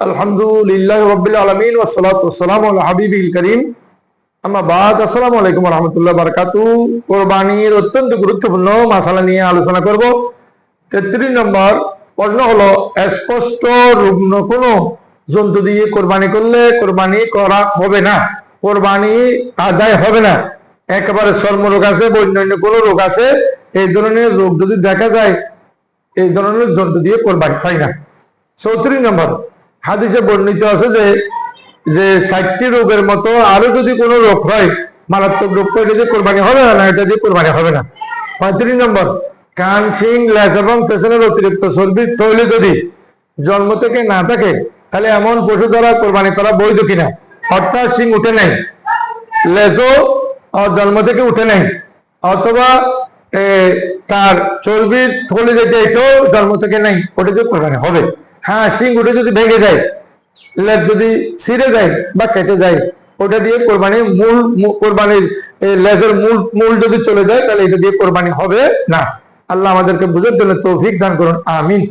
আলহামদুলিল্লাহ রবিল আলমিন হাবিবিল করিম। আম্মা বাদ, আসসালামু আলাইকুম রহমতুল্লাহ বারকাতু কোরবানির অত্যন্ত গুরুত্বপূর্ণ মাসালা নিয়ে আলোচনা করব। তেত্রিশ নম্বর প্রশ্ন হলো, স্পষ্ট রুগ্ন কোনো জন্তু দিয়ে কোরবানি করলে কোরবানি করা হবে না, কোরবানি আদায় হবে না। একেবারে চর্মরোগ আছে বা অন্যান্য কোনো রোগ আছে, এই ধরনের রোগ যদি দেখা যায়, এই ধরনের জন্তু দিয়ে কোরবানি হয় না। চৌত্রিশ নম্বর হাদিসে বর্ণিত আছে যে যে ষাটটি রোগের মতো আরও যদি কোনো রোগ হয়, মারাত্মক রোগ এটা দিয়ে কোরবানি হবে না এটা দিয়ে কোরবানি হবে না। পঁয়ত্রিশ নম্বর, কান, শিং, লেজ এবং পেছনের অতিরিক্ত চর্বির তৈলি যদি জন্ম থেকে না থাকে, তাহলে এমন পশু দ্বারা কোরবানি করা বৈধ কিনা? অর্থাৎ শিং উঠে নেই, লেজও জন্ম থেকে উঠে নেই, অথবা তার চর্বির থলি যেটা এটাও জন্ম থেকে নেই, ওটা দিয়ে কোরবানি হবে। হ্যাঁ উঠে যদি ভেঙে যায়, লেপ যদি ছিঁড়ে যায় বা কেটে যায়, ওটা দিয়ে কোরবানির মূল কোরবানির লেজের মূল মূল যদি চলে যায়, তাহলে এটা দিয়ে কোরবানি হবে না। আল্লাহ আমাদেরকে বুঝার জন্য তৌফিক দান করুন, আমিন।